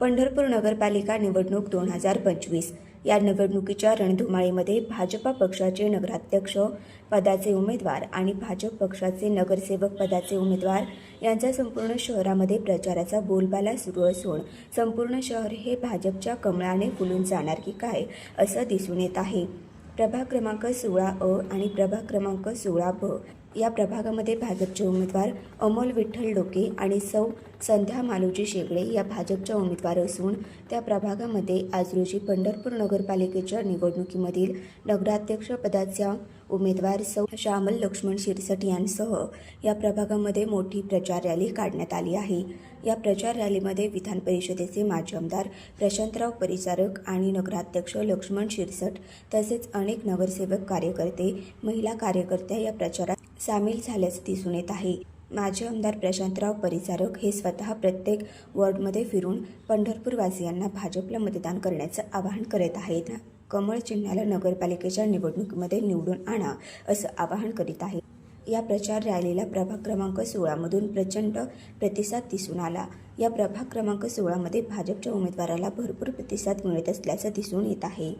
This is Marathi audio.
पंढरपूर नगरपालिका निवडणूक दोन हजार पंचवीस. या निवडणुकीच्या रणधुमाळीमध्ये भाजपा पक्षाचे नगराध्यक्ष पदाचे उमेदवार आणि भाजप पक्षाचे नगरसेवक पदाचे उमेदवार यांचा संपूर्ण शहरामध्ये प्रचाराचा बोलबाला सुरू असून संपूर्ण शहर हे भाजपच्या कमळाने फुलून जाणार की काय असं दिसून येत आहे. प्रभाग क्रमांक सोळा अ आणि प्रभाग क्रमांक सोळा ब. या प्रभागामध्ये भाजपचे उमेदवार अमोल विठ्ठल डोके आणि सौ संध्या मालोजी शेगडे या भाजपच्या उमेदवार असून त्या प्रभागामध्ये आज रोजी पंढरपूर नगरपालिकेच्या निवडणुकीमधील नगराध्यक्षपदाच्या उमेदवार सौ श्यामल लक्ष्मण शिरसट यांसह या प्रभागामध्ये मोठी प्रचार रॅली काढण्यात आली आहे. या प्रचार रॅलीमध्ये विधान परिषदेचे माजी आमदार प्रशांतराव परिचारक आणि नगराध्यक्ष लक्ष्मण शिरसट तसेच अनेक नगरसेवक कार्यकर्ते महिला कार्यकर्त्या या प्रचारात सामील झाल्याचं दिसून येत आहे. माजी आमदार प्रशांतराव परिचारक हे स्वतः प्रत्येक वॉर्डमध्ये फिरून पंढरपूरवासियांना भाजपला मतदान करण्याचं आवाहन करत आहेत. कमळ चिन्हाला नगरपालिकेच्या निवडणुकीमध्ये निवडून आणा असं आवाहन करीत आहे या प्रचार रॅलीला प्रभाग क्रमांक सोळामधून प्रचंड प्रतिसाद दिसून आला. या प्रभाग क्रमांक सोळामध्ये भाजपच्या उमेदवाराला भरपूर प्रतिसाद मिळत असल्याचं दिसून येत आहे.